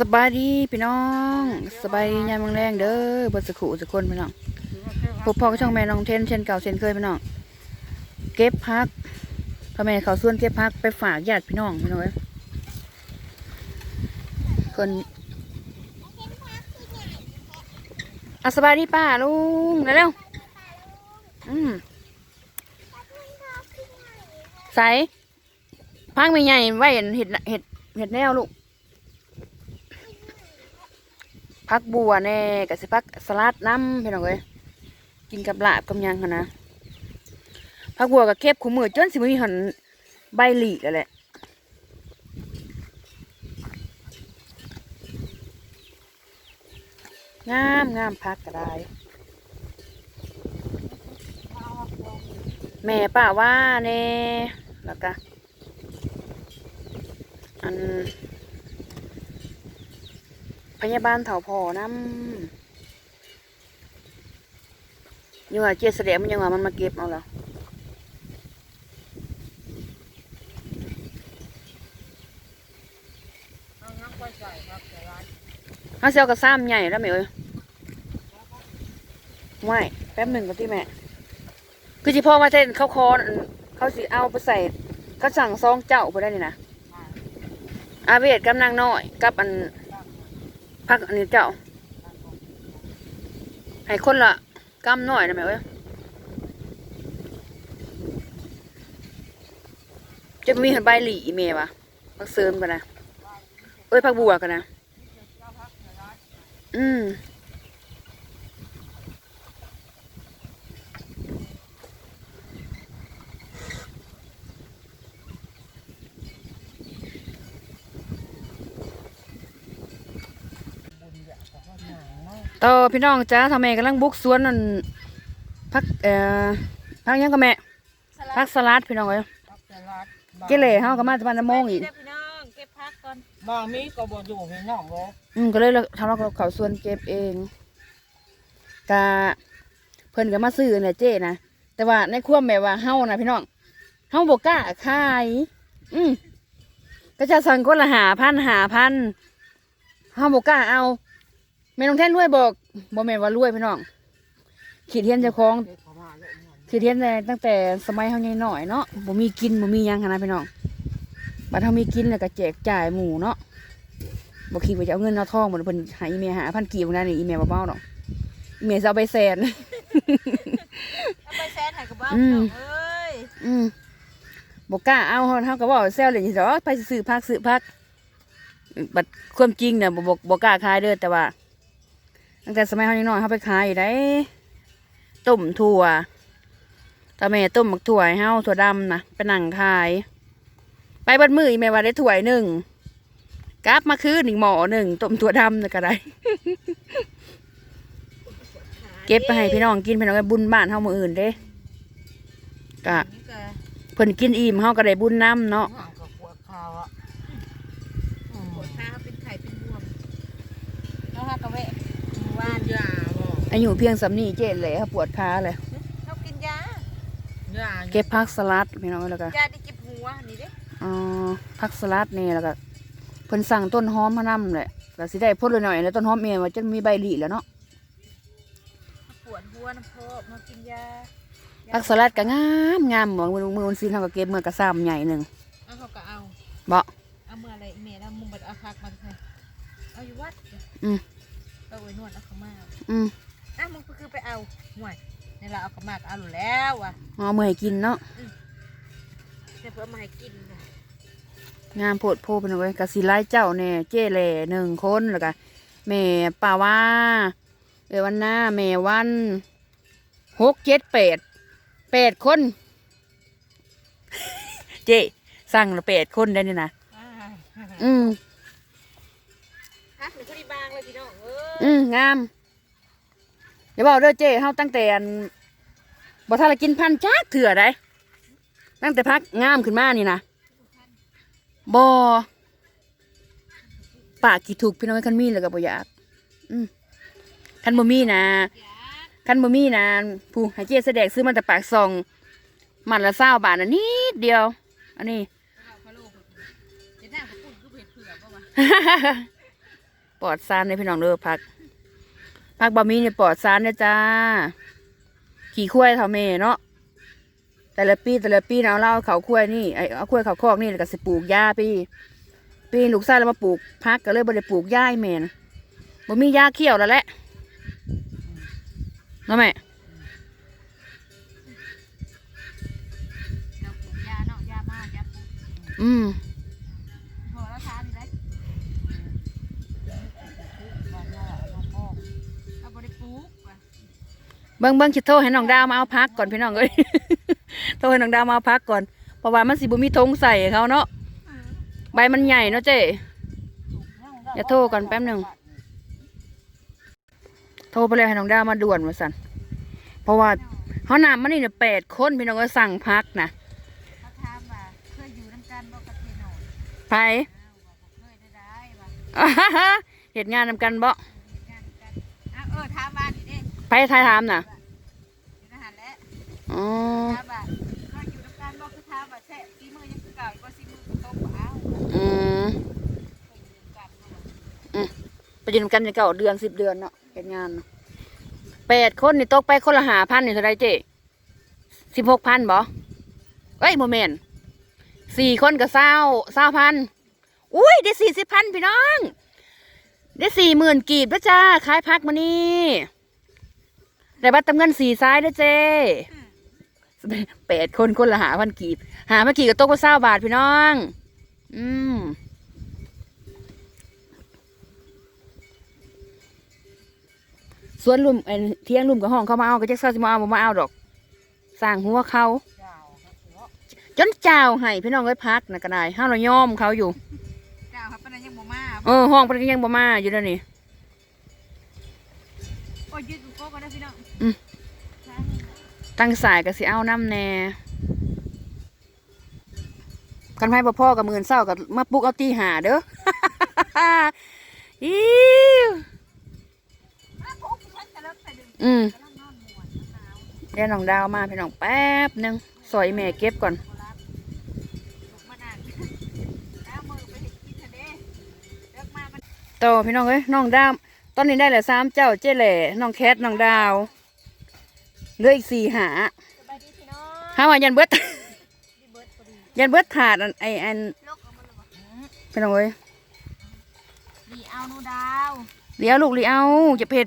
สบายดีพี่น้องสบายดียามมื้อแรงเด้อบดสกขูสกคนพี่น้องพบพ่อกับช่องแม่น้องเทนเช่นเก่าเช่นเคยพี่น้องเก็บพักพ่อแม่เขาส่วนเก็บพักไปฝากญาติพี่น้องพี่น้องเอ้ยคนอะสบายดีป้าลุงเร็วๆอืมใส่พักไม่ใหญ่ไว้เห็ดเห็ดเห็ดแนวลูก พักบัวแน่กับสิพักสลัดน้ำพี่น้องเอ้ยกินกับลาบกับยังหั้นนะพักบัวกับเก็บขูมือจนสิมีหันใบหลีแล้วแหละงามงามพักก็ได้ แม่ป้าว่าเน่แล้วก็อัน พยาบาลเถาพอน้ำยังว่าเจดแสดงมันยังว่ามันมาเก็บเอาแล้วเอาน้ำก้อยใส่ครับแต่ร้านถ้าเซลกับซ้ำใหญ่แล้วแม่เอ้ยไม่แป๊บหนึ่งก่อนที่แม่ คือที่พ่อมาเส้นเขาคออันเขาสิเอาไปใส่เขาสั่งซองเจ้าไปได้นี่นะอาเวทกำนางน้อยกับอัน พักอันนี้เจ้าให้คนละกำน้อยนะแม่เว้ยจะมีใบหลี่เมวะพักเสริมกันนะเอ้ยพักบัวกันนะ อืม ต่อพี่น้องจ้าทำแม่กำลังบุกสวนนั่นพักเอ่อพักหยังกับแม่พักสลัดพี่น้องเอ้ยครับแต่ร้านเกเล่เฮาก็มาจะมาจะมองอีกเด้พี่น้องเก็บพักก่อนบางมีก็บ่อยู่พี่น้องเลยอืมก็เลยทำเราเขาสวนเก็บเองกะเพิ่นก็มาซื้อเนี่ยเจ้นะแต่ว่าในความแบบว่าเฮานะพี่น้องเฮาบ่กล้าขาย อืมก็จะสั่งคนละหาพันหาพันเฮาบ่กล้าเอา แม่น้องแท่นรวยบอกบ่แม่นว่ารวยพี่น้องขีดเทียนเจ้าของเก็บเข้ามาเลยเนี่ยขีดเทียนแต่ตั้งแต่สมัยเฮาใหญ่หน่อยเนาะบ่มีกินบ่มีหยังหั้นนะพี่น้องบัดเฮามีกินแล้วก็แจกจ่ายหมู่เนาะบอกคิดว่าจะเอาเงินเอาทองหมดเพิ่นหาอีเมลหาพันกีบนั่นนี่อีเมลเบาๆเนาะอีเมลจะเอาไปแสน เอาไปแซนให้กับบ้านอืพี่มน้องเอ้ยอืมบอกกล้าเอาเฮาก็บอกแซวเลยนี่จ้ะไปซื้อพักซื้อพัก บัดความจริงเนี่ยบ่บอกบอกกล้าขายเด้อแต่ว่า ตั้งแต่สมัยเฮายังน้อยเฮาไปขายอยู่ได้ต้มถั่วตาแม่ต้มมักถั่วให้เฮาถั่วดำนะไปนั่งขาย ไปบัดมืออีแม่ว่าได้ถ้วหนึ่งกลับมาคืนอีกหม้อหนึ่งต้มถั่วดำนะก็ได้ เก็บไปให้พี่น้องกินพี่น้องไปบุญบ้านเฮามื้ออื่นเด้กะเพิ่นกินอิ่มเฮาก็ได้บุญน้ำเนาะ อายุเพียงสำนี้เจ๊เลยค่ะปวดขาเลยเขากินยายาเก็บผักสลัดพี่น้องแล้วก็ยาที่เจ็บหัวนี่เด้อ๋อผักสลัดนี่แล้วก็เพิ่นสั่งต้นหอมมานำแหละก็สิได้พ่นเลยหน่อยแล้วต้นหอมเมียว่าจะมีใบหลีแล้วเนาะปวดหัวน้ำพอกมากินยาผักสลัดก็งามงามหมองมือมือมันซื้อเฮาก็เก็บมือกระซ้ำใหญ่หนึงเอาเขาก็เอาบ่เอาเมื่ออะไรอีเมลแล้วมุมบัดเอาพักมันใช่เอาอยู่วัดอืมเอาไว้นวดเอาเขามาอืม เอาห่วยนี่เราเอาเขามาก็เอาอยู่แล้วอะเอามือให้กินเนาะแต่เพื่อมาให้กินน่ะงามโพดโพเป็นเอาไว้กะสิไล่เจ้าแน่เจ้แหล่หนึ่งคนแล้วก็แม่ป่าว่าเออวันหน้าแม่วันหกเจ็ดแปดแปดคน เจ้สั่งละแปดคนได้นี่นะอ่าอืมฮะหนูพอดีบางเลยพี่น้องเอออืมงาม เดี๋ยวบอกเด้อเจ้เฮาตั้งแต่อันบ่ทันละกินพันจักเถื่อได้ตั้งแต่พักงามขึ้นมานี่นะบ่ปากกี่ถูกพี่น้องคันมีแล้วก็บ่อยากอืมคันบ่มีนะอยากคันบ่มีนะผู้ให้เจ๊แสดงซื้อมาแต่ปากซองมันละ20บาทน่ะนิดเดียว อันนี้เอาพะโล้เดี๋ยวหน้าเขาปุ่นคือเผ็ดเผือกป่าวะปลอดสารเลยพี่น้องเด้อผัก ผักบะหมี่เนี่ยปลอดสารเนี่ยจ้า ขี่ข้วยเท่าเมเนาะแต่ละปีแต่ละปีนะเอาเล่าเขาข้วยนี่ไอเอาข้วยเขาคอกนี่แล้วก็สิปลูกหญ้าปีปีลูกชายแล้วมาปลูกพักก็เลยบ่ได้ปลูกหญ้าให้แม่นะบ่มีหญ้าเขี้ยวแล้วแหละเนาะแม่เราปลูกยาเนาะยามากยาปลูกอืม เบิ้งเบิ้งคิดโทรให้น้องดาวมาเอาพักก่อนพี่น้องเอ้ยโทรให้น้องดาวมาเอาพักก่อนเพราะว่ามันสิบ่มีธงใส่ให้เขาเนาะใบมันใหญ่เนาะเจ้อย่าโทรก่อนแป๊บหนึ่งโทรไปเลยให้น้องดาวมาด่วนมาสั่นเพราะว่าเขานำมันนี่เนี่ยแปดคนพี่น้องก็สั่งพักนะเขาถามว่าเคยอยู่น้ำกันบ่กับพี่น้องไปอ้าวว่าบ่เคยได้ได้ว่าเหตุงานนำกันบ่ ไปทายถามน่ะอยู่ทหารแล้วอ๋อถามว่าเคยอยู่น้ำกันบ่คือถามว่าแท้ฝีมือยังคือเก่าอยู่บ่สิมือตกบ่เอาอืมเคยอยู่น้ำกันเนาะไปยืนำกันในเก่าเดือนสิบเดือนเนาะเหตุงานเนาะแปดคนนี่ตกไปคนละหาพันนี่เท่าไรเจ้สิบหกพันบ่เอ้ยโมเมนสี่คนกับเศร้าเศร้าพันอุ้ยได้สี่สิบพันพี่น้อง ได้สี่หมื่นกีบแล้วจ้าขายพักมานี่ ได้บัตรเติมเงินสี่ซ้ายด้วยเจ้แปดคนคนละหาพันกีบ หาพันกีบก็ตกไปเศร้าบาทพี่น้อง อืมสวนลุมเอ็นเที่ยงลุมกับห้องเขามาเอาก็จะเศร้าสิมาเอาบ่มาเอาดอกสร้างหัวเขาจนเจ้าให้พี่น้องเอ้ยพักนะก็ได้ห้าเรายอมเขาอยู่เจ้าครับปานนั้นยังบ่มาเออห้องเพิ่นก็ยังบ่มาอยู่เดี๋ยวนี้โอ้ยยืดกูโก้ก็ได้พี่น้อง อืม ตั้งสายก็สิเอาน้ำแน่คันไพ่บ่พ่อกับมื่นเศร้ากับมาปลุกเอาตีหาเด้ออิวอืมเดี๋ยวน้องดาวมาพี่น้องแป๊บหนึงสอยแม่เก็บก่อนบ่รับลุกมานั่งแล้วมือไปเห็ดกินทะเลเลิกมามันต่อพี่น้องเอ้ยน้องดาวตอนนี้ได้แล้วสามเจ้าเจ๊แหล่น้องแคทน้องดาว เหลืออีกสี่หาสบายดีพี่น้องห้าวันยันเบิด ดีเบิร์ดพอดียันเบิดถาดอันไออันลกเอามาเลยบ่พี่น้องเอ้ยดีเอาหนูดาวเลี้ยวลูกเลี้ยวจะเผ็ด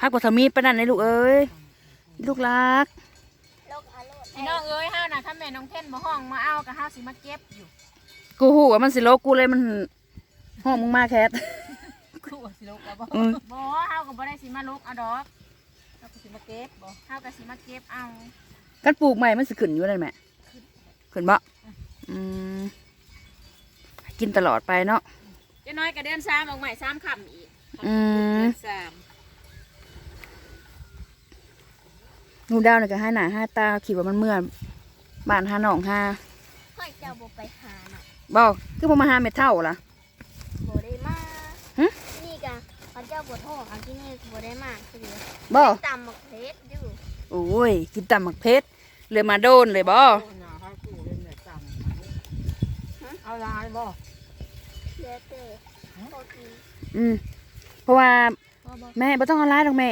พักปัทมีดปะนั่นในลูกเอ้ยลูกรักพี่น้องเอ้ยห้าวน่ะถ้าแม่น้องเท่นบ่ห้องมาเอากับห้าวสิมาเก็บอยู่กูหูว่ามันสิโลกกูเลยมันห้องมึงมาแคทคู่สิลกแล้วบ่อืม บ่ห้าวก็บ่ได้สิมาลกเอาดอกห้าวก็ สิมาเก็บบ่ห้าวก็สิมาเก็บเอากันปลูกใหม่มันสิขึ้นอยู่ได้ไหมขึ้นบ่อืมกินตลอดไปเนาะเจะน้อยก็เดือนสามออกใหม่สามคำอีกอืมเดือนสามหนูดาวเนี่ยก็ให้หน้าให้ตาขี่ว่ามันเมื่อยบ้านหาหนองหาค่อยเจ้าบ่ไปหาน่ะบอกคือบ่มาหาเม็ดเท่าล่ะ บ่ได้มา หึ นี่กะ พระเจ้าบ่โทษอันที่นี่บ่ได้มาคือบ่ตำหมกเพชรอยู่โอ้ย กินตำหมักเพชรเลยมาโดนเลยบ่เอาลายบ่เด้อเต้โอเคอืมเพราะว่าแม่บ่ต้องเอาร้ายดอกแม่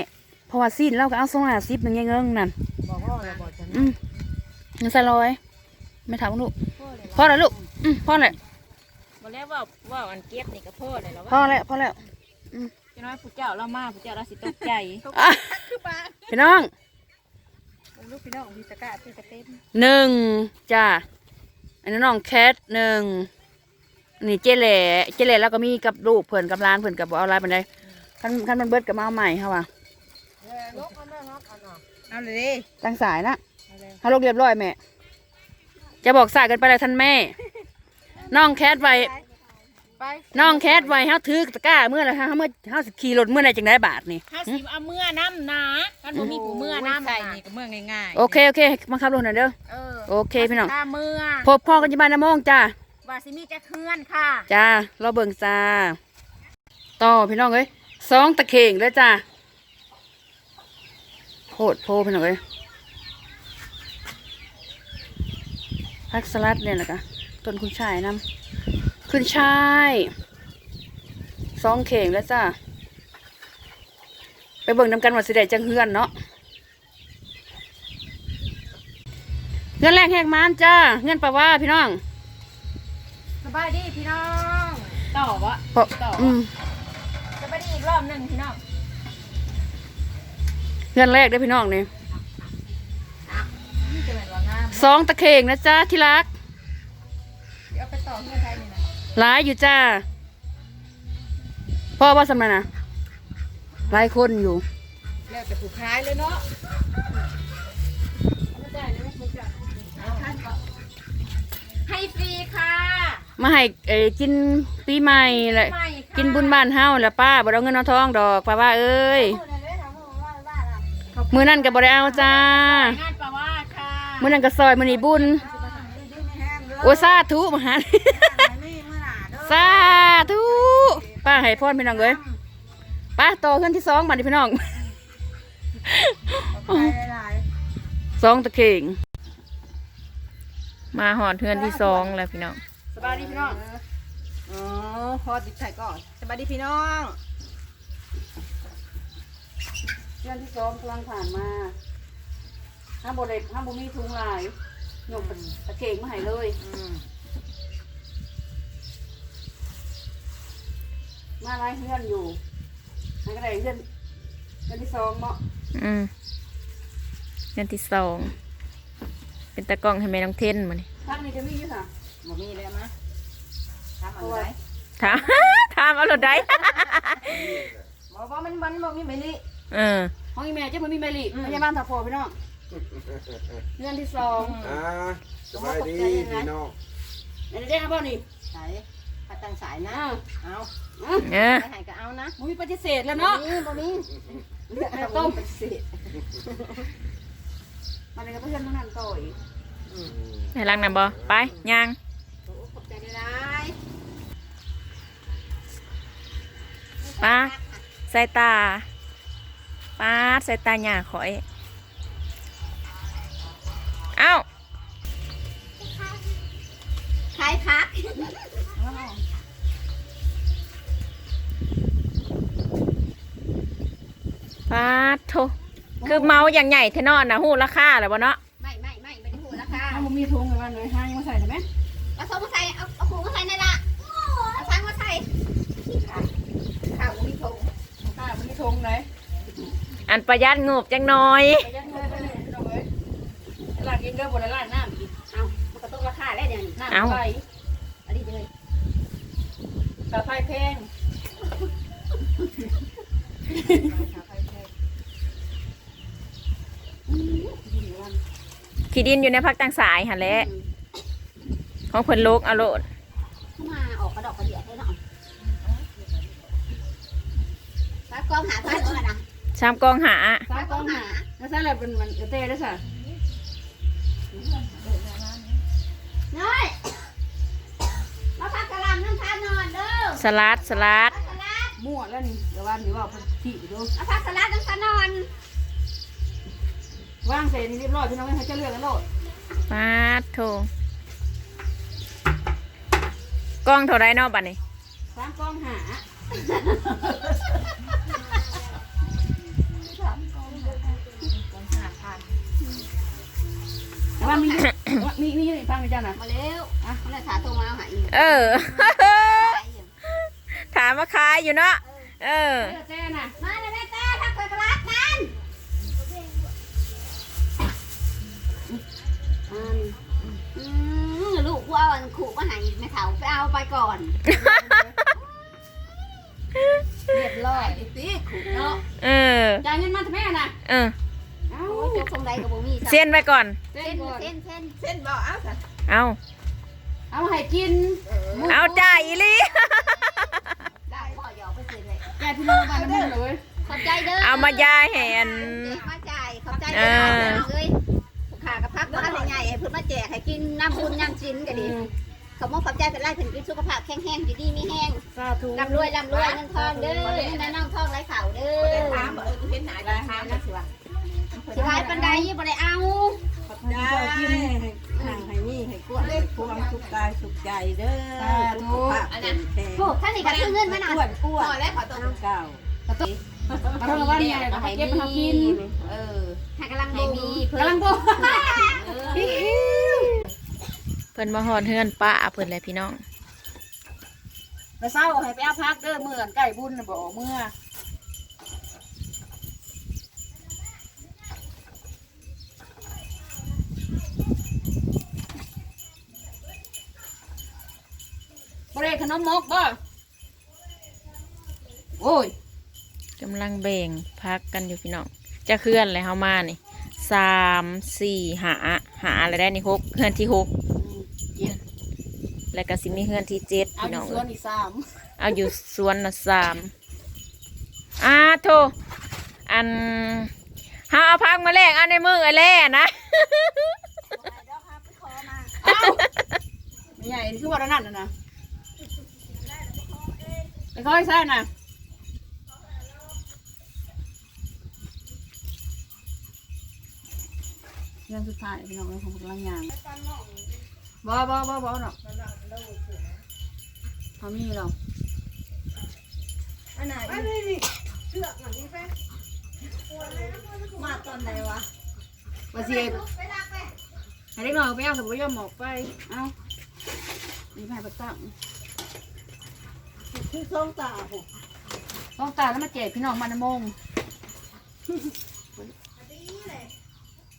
เพราะว่าสิ้นเราก็เอาสองห้าสิบหนึ่งยังเงิงนั่นบ่พ่อเลยบ่จะอืมเงินใส่ร้อยไม่ถามลูกพ่อเลยพอแล้วลูกอืมพอแล้วบ่แล้วว่าว่าอันเก็บนี่ก็พ่อเลยแล้วพอว่าแล้วพอแล้วเจะน้อยผู้เจ้าเรามาผู้เจ้าเราสิตกใจอะพี่น้องลูกพี่น้องพี่ตะกะพี่ตะเต็มหนึ่งจ้าอันนี้น้องแคทหนึ่งอันนี่เจเล่เจเล่แล้วก็มีกับลูกเพิ่นกับร้านเพิ่นกับบ่เอาอะไรปานใดคันคันมันเบิดกับมาเอาใหม่เฮาว่ะเอาเลยดิตั้งสายนะเอาเลยเฮาลกเรียบร้อยแม่ จะบอกสายกันไปเลยท่านแม่ น้องแคทไว้ ไปน้องแคทไว้เฮาถือตะกร้าเมื่อไรฮะเมื่อเฮาสิขี่รถเมื่อไรจังได้บาทนี่ห้าสิบเอาเมื่อน้ำนะกันบ่มีผู้เมื่อน้ำใส่นี่ก็เมื่อง่ายๆโอเคโอเคมาขับรถหน่อยเด้อเออโอเคพี่น้องถ้าเมื่อพบพ่อกันที่บ้านน้ำมงจ้าว่าสิมีจะเคลื่อนค่ะจ้าเราเบิ่งจ้าต่อพี่น้องเอ้ยสองตะเข่งเลยจ้าโคตรโพพี่น้องเอ้ยพักสลัดเนี่ยแหละกะต้นคุณชายน้ำ คุณชายสองเข่งแล้วจ้าไปเบิ่งนำกันว่าสิได้จังเฮือนเนาะเงินแรกแหกมานจ้าเงินปะว่าพี่น้องสบายดีพี่น้องต่อวะเพราะต่ออืมสบายดีอีกรอบหนึ่งพี่น้องเงินแรกได้อพี่น้องนี่นี่จะเป็นว่างามสองตะเข่งนะจ้าที่รัก เดี๋ยวไปต่อเพื่อไทยนี่นะ หลายอยู่จ้า พ่อว่าสำนันนะหลายคนอยู่ แล้วแต่ผู้ขายเลยเนาะเอามาจ่ายเลยไหมมึงจ่ายเอาท่านก่อนให้ฟรีค่ะมาให้เอ่อกินปีใหม่แหละไม่ค่ะกินบุญบ้านเฮาแหละป้าบ่ได้เอาเงินเอาทองดอกป้าว่าเอ้ยพูดเลยถามว่าว่าว่าล่ะมื้อนั้นก็บ่ได้เอาจ้างานปลาว่าค่ะมื้อนั้นก็ซอยมื้อนี้บุญโอ้สาธุมหา สาธุป้าให้พรพี่น้องเอ้ยป้าต่อเฮือนที่สองบัดนี้พี่น้องสองตะเข่งมาหอดเทือนที่สองแล้วพี่น้องสบายดีพี่น้องอ๋อพอติดไข่ก่อนสบายดีพี่น้องเฮือนที่สองกำลังผ่านมาห้ามบ่ได้ห้ามบ่มีถุงลายหยกตะเข่งมาให้เลย มมาไล่เพื่อนอยู่นั่นก็ได้เพื่อนเพื่อนที่สองเนาะอืมเทือนที่สอง เป็นตะกล้องให้แม่น้องเทนมานี่ทางนี้จะมีอยู่ค่ะบ่มีแล้วมะทำอะไรถาม ถามเอารถได้ บอกว่ามันมันบอกมีเมลี่เออห้องอีแม่จะมันมีเมลี่พยาบาลถักพอพี่น้องเพื่อนที่สองอ่าสบายดีพี่น้องอันนี้ได้ครับพ่อนี่สายพัดตั้งสายนะ อ้าวเอาอ้าวเออไม่ให้ก็เอานะมันมีปฏิเสธแล้วเนาะบ่มีบ่มีเลือกให้ต้มเป็นสิมันเลยก็เพื่อนทั้งนั้นต่อยให้ล้างน้ำบ่ไปย่างโอ้ขอบใจได้ป้าใส่ตาป้าใส่ตาหยาข่อย เอ้าขายพัก ป้าโทคือเมาอย่างใหญ่เทนอนนะหูราคาแล้วบ่เนาะไม่ไม่ไม่ไม่ได้หูราคาถ้ามันมีถุงมันเลยห้างมาใส่ได้ไหมเอาโซ่มาใส่เอาเอาหูมาใส่ในละเอาช้างมาใส่ข้าวบ่มีทงค่ะมันมีถุงเลยอันประหยัดงบจังน้อยไปยัดเงินไปเลยพี่น้องเอ้ยตลาดเย็นก็บนร้านน้ำอีกเอามันก็ต้องราคาแล้วเดี๋ยวนี้น้ำไฟอันนี้เลยกาไฟแพง ขี้ดินอยู่ในพักต่างสายหันแหละของเพิ่นโลกเอาโลดเข้ามาออกกระดอกกระเดียดให้เนาะปลากองหาพันก่อนนะชามกองหาสามกองหาแล้วใส่อะไรเป็นมันเต้ได้สิน้อยมาพักกะลำน้ำทานนอนเด้อสลัดสลัดพักสลัดมั่วแล้วนี่เดี๋ยววันนี้ว่าพันที่ดูเอาพักสลัดน้ำทานนอน ว่างเสร็จนี่เรียบร้อยพี่น้องให้เจ้าเลือกกันโลดปาดโถกล้องเท่าไรเนาะบัดนี้สามกองหาแต่ว่ามีมีมีอยู่ในฟังนะจ๊ะนะมาเร็วอะมาเลยขาโทรมาเอาหาอีกเออ ถามมาขายอยู่เนาะเออเจ้น่ะมาเลยแม่เอ่าอืมลูกกูเอาอันขู่มาใหาแม่เฒ่าไปเอาไปก่อนเรียบร้อยอีตีขุเนาะเออ จ่ายเงินมาทำไมน่ะเออ เอ้าโอ้ยจกทรงใดกับบ่มีเส้นไว้ก่อน เส้เส้นนก่อนเส้นเส้นเส้นบ่เอาซะเอาเอาให้กินเอาจ่ายอีหลีได้พ่อหยอกไปเสร็จเลยแกพี่น้องบ้านน้ำมันเลยขอบใจเด้อเอามายายแหนมาจ่ายขอบใจเด้อเลย ขากับพักบ้านใหญ่ๆเพิ่นมาแจกให้กินน้ำบุญน้ำจิ้นก็ดีขอบคุณขอบใจเป็นไรเพิ่นกินสุขภาพแข็งแรงดีๆมีแห้งสาธุร่ำรวยร่ำรวยเงินทองเด้อนี่นะน้องทองไรเข่าเด้บ่ได้อถามบ่เออเห็นหน้าได้ถามนะสิว่าสิขายปันไดบ่ได้เอาขอบได้ห่างให้มีให้กวดให้ควงสุขกายสุขใจเด้อสุขภาพแข็งแรงโอ้ท่านนี่ก็ซื้อเงินมาหน่อยกวดกวพดอแล้วขอตัวเก่า มาเท่ากับว่าเนี่ยก็ให้เก็บมากิน เออให้กำลังให้มีเพิ่กำลังโตเพิ่นมาหอนเฮือนป้าเพิ่นเลยพี่น้องไปเศร้าให้ไปเอาพักเด้อเมื่อนไก่บุญน่ะบ่เมื่อบ่ได้ขนมมกบ่โอ้ย กำลังแบ่งพักกันอยู่พี่น้องจะเคลื่อนเลยเฮามานี่สามสี่หาหาอะไรได้นี่หกเฮือนที่หกแล้วก็สิมีเฮือนที่เจ็ดเอาพี่อน้ยู่องสวนอีกสามเอาอยู่สวนละสามอ่าโทอันเฮาเอาพักมาแลกเอาในมือไอ้แล่นะ ไม่ใหญ่คือว่าระนั่นน่ะนะไปค่อยใส่น่ะ เรื่องสุดท้ายพี่น้องเราของกำลังยางบ่บ่บ่บ่หรอกทำนี่หรอกอันไหนเชือกหนังนี่แป๊มาตอนไหนวะมาเสียให้เด็กน้อยเอาไปเอาสมบูรณ์หมอกไป เอานี่ไปประตั้งคือช่องตาผมต้องตาแล้วมาแจกพี่น้องมันมง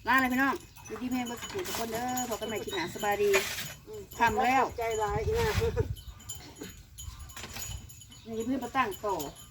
ลาเลยพี่น้องดูที่เพลงบนสุดทุกคนเด้อพบกันใหม่คลิปหน้าสบายดีทำแล้วใจร้ายนะนี่เพื่อนประตั้งต่อเ